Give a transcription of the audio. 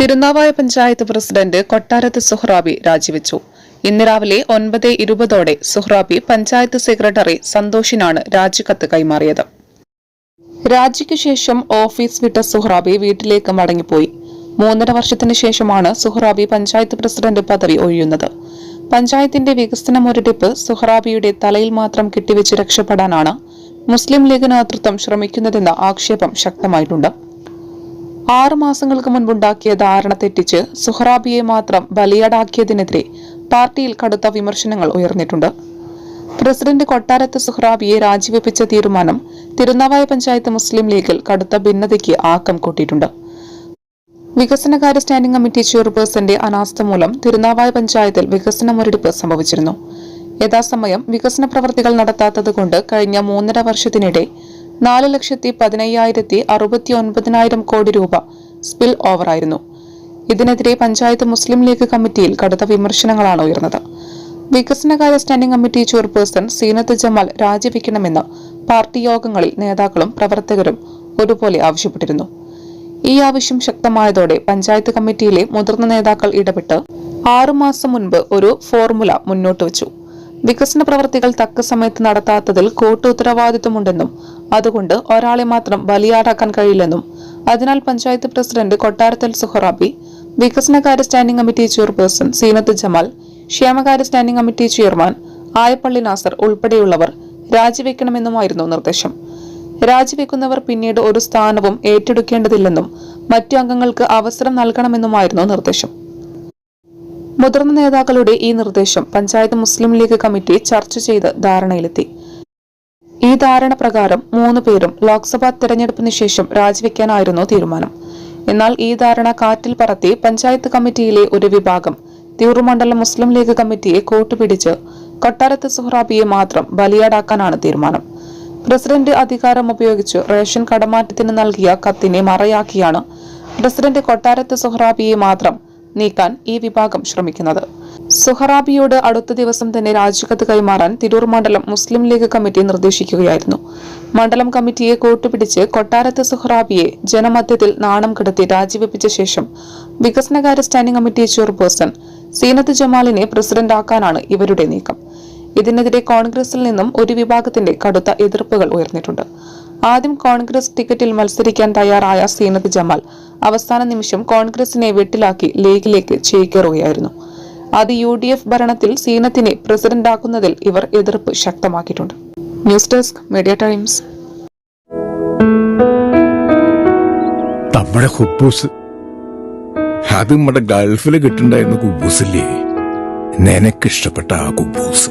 Thirunavaya panchayat president Kottarath Suhrabi രാജിവെച്ചു. ഇന്ന് രാവിലെ ഒൻപത് ഇരുപതോടെ സുഹ്റാബി പഞ്ചായത്ത് സെക്രട്ടറി സന്തോഷിനാണ് രാജിക്കത്ത് കൈമാറിയത്. രാജിക്ക് ശേഷം ഓഫീസ് വിട്ട സുഹ്റാബി വീട്ടിലേക്ക് മടങ്ങിപ്പോയി. മൂന്നര വർഷത്തിന് ശേഷമാണ് സുഹ്റാബി പഞ്ചായത്ത് പ്രസിഡന്റ് പദവി ഒഴിയുന്നത്. പഞ്ചായത്തിന്റെ വികസന മുരടിപ്പ് സുഹ്റാബിയുടെ തലയിൽ മാത്രം കെട്ടിവെച്ച് രക്ഷപ്പെടാനാണ് മുസ്ലിം ലീഗ് നേതൃത്വം ശ്രമിക്കുന്നതെന്ന ആക്ഷേപം ശക്തമായിട്ടുണ്ട്. ആറു മാസങ്ങൾക്ക് മുൻപുണ്ടാക്കിയ ധാരണ തെറ്റിച്ച് സുഹ്റാബിയെ മാത്രം ബലിയാടാക്കിയതിനെതിരെ പാർട്ടിയിൽ കടുത്ത വിമർശനങ്ങൾ ഉയർന്നിട്ടുണ്ട്. പ്രസിഡന്റ് കൊട്ടാരത്ത് സുഹ്റാബിയെ രാജിവെപ്പിച്ച തീരുമാനം തിരുനാവായ പഞ്ചായത്ത് മുസ്ലിം ലീഗിൽ കടുത്ത ഭിന്നതയ്ക്ക് ആക്കം കൂട്ടിയിട്ടുണ്ട്. വികസനകാര്യ സ്റ്റാൻഡിംഗ് കമ്മിറ്റി ചെയർപേഴ്സന്റെ അനാസ്ഥ മൂലം തിരുനാവായ പഞ്ചായത്തിൽ വികസന മുരടിപ്പ് സംഭവിച്ചിരുന്നു. യഥാസമയം വികസന പ്രവർത്തികൾ നടത്താത്തതുകൊണ്ട് കഴിഞ്ഞ മൂന്നര വർഷത്തിനിടെ നാല് ലക്ഷത്തി പതിനയ്യായിരത്തി അറുപത്തി ഒൻപതിനായിരം കോടി രൂപ സ്പിൽ ഓവറായിരുന്നു. ഇതിനെതിരെ പഞ്ചായത്ത് മുസ്ലിം ലീഗ് കമ്മിറ്റിയിൽ കടുത്ത വിമർശനങ്ങളാണ് ഉയർന്നത്. വികസനകാര്യ standing committee chairperson Zeenath Jamal രാജിവെക്കണമെന്ന് party യോഗങ്ങളിൽ നേതാക്കളും പ്രവർത്തകരും ഒരുപോലെ ആവശ്യപ്പെട്ടിരുന്നു. ഈ ആവശ്യം ശക്തമായതോടെ പഞ്ചായത്ത് കമ്മിറ്റിയിലെ മുതിർന്ന നേതാക്കൾ ഇടപെട്ട് ആറുമാസം മുൻപ് ഒരു ഫോർമുല മുന്നോട്ട് വച്ചു വികസന പ്രവർത്തികൾ തക്ക സമയത്ത് നടത്താത്തതിൽ കൂട്ടു ഉത്തരവാദിത്വമുണ്ടെന്നും അതുകൊണ്ട് ഒരാളെ മാത്രം ബലിയാടാക്കാൻ കഴിയില്ലെന്നും. അതിനാൽ പഞ്ചായത്ത് പ്രസിഡന്റ് കൊട്ടാരത്തൽ സുഹറാബി വികസനകാര്യ standing committee chairperson Zeenath Jamal ക്ഷേമകാര്യ standing committee chairman Ayappalli Nasar ഉൾപ്പെടെയുള്ളവർ രാജിവെക്കണമെന്നുമായിരുന്നു നിർദ്ദേശം. രാജിവെക്കുന്നവർ പിന്നീട് ഒരു സ്ഥാനവും ഏറ്റെടുക്കേണ്ടതില്ലെന്നും മറ്റു അംഗങ്ങൾക്ക് അവസരം നൽകണമെന്നുമായിരുന്നു നിർദ്ദേശം. മുതിർന്ന നേതാക്കളുടെ ഈ നിർദ്ദേശം പഞ്ചായത്ത് മുസ്ലിം ലീഗ് കമ്മിറ്റി ചർച്ച ചെയ്ത് ധാരണയിലെത്തി. ഈ ധാരണ പ്രകാരം മൂന്ന് പേരും ലോക്സഭാ തെരഞ്ഞെടുപ്പിന് ശേഷം രാജിവെക്കാനായിരുന്നു തീരുമാനം. എന്നാൽ ഈ ധാരണ കാറ്റിൽ പറത്തി പഞ്ചായത്ത് കമ്മിറ്റിയിലെ ഒരു വിഭാഗം തിരുമണ്ഡലം മുസ്ലിം ലീഗ് കമ്മിറ്റിയെ കൂട്ടുപിടിച്ച് കൊട്ടാരത്ത് സുഹ്റാബിയെ മാത്രം ബലിയാടാക്കാനാണ് തീരുമാനം. പ്രസിഡന്റ് അധികാരം ഉപയോഗിച്ച് റേഷൻ കടമാറ്റത്തിന് നൽകിയ കത്തിനെ മറയാക്കിയാണ് പ്രസിഡന്റ് കൊട്ടാരത്ത് സുഹ്റാബിയെ മാത്രം നീക്കാൻ ഈ വിഭാഗം ശ്രമിക്കുന്നത്. സുഹറാബിയോട് അടുത്ത ദിവസം തന്നെ രാജിക്കത്ത് കൈമാറാൻ തിരൂർ മണ്ഡലം മുസ്ലിം ലീഗ് കമ്മിറ്റി നിർദ്ദേശിക്കുകയായിരുന്നു. മണ്ഡലം കമ്മിറ്റിയെ കൂട്ടുപിടിച്ച് കൊട്ടാരത്ത് സുഹറാബിയെ ജനമധ്യത്തിൽ നാണം കിടത്തി രാജിവെപ്പിച്ച ശേഷം വികസനകാര്യ സ്റ്റാൻഡിംഗ് കമ്മിറ്റി ചെയർപേഴ്സൺ സീനത്ത് ജമാലിനെ പ്രസിഡന്റ് ആക്കാനാണ് ഇവരുടെ നീക്കം. ഇതിനെതിരെ കോൺഗ്രസിൽ നിന്നും ഒരു വിഭാഗത്തിന്റെ കടുത്ത എതിർപ്പുകൾ ഉയർന്നിട്ടുണ്ട്. ആദ്യം കോൺഗ്രസ് ടിക്കറ്റിൽ മത്സരിക്കാൻ തയ്യാറായ സീനത്ത് ജമാൽ അവസാന നിമിഷം കോൺഗ്രസിനെ വെട്ടിലാക്കി ലീഗിലേക്ക് ചേക്കേറുകയായിരുന്നു. അത് യു ഡി എഫ് ഭരണത്തിൽ സീനത്തിനെ പ്രസിഡന്റാക്കുന്നതിൽ ഇവർ എതിർപ്പ് ശക്തമാക്കിയിട്ടുണ്ട്. News desk media times. നമ്മുടെ ഹുബൂസ്. അത് നമ്മുടെ ഗൾഫിൽ കിട്ടുണ്ടായിരുന്ന കുബൂസില്ലേ? നിനക്കിഷ്ടപ്പെട്ട ആ കുബൂസ്.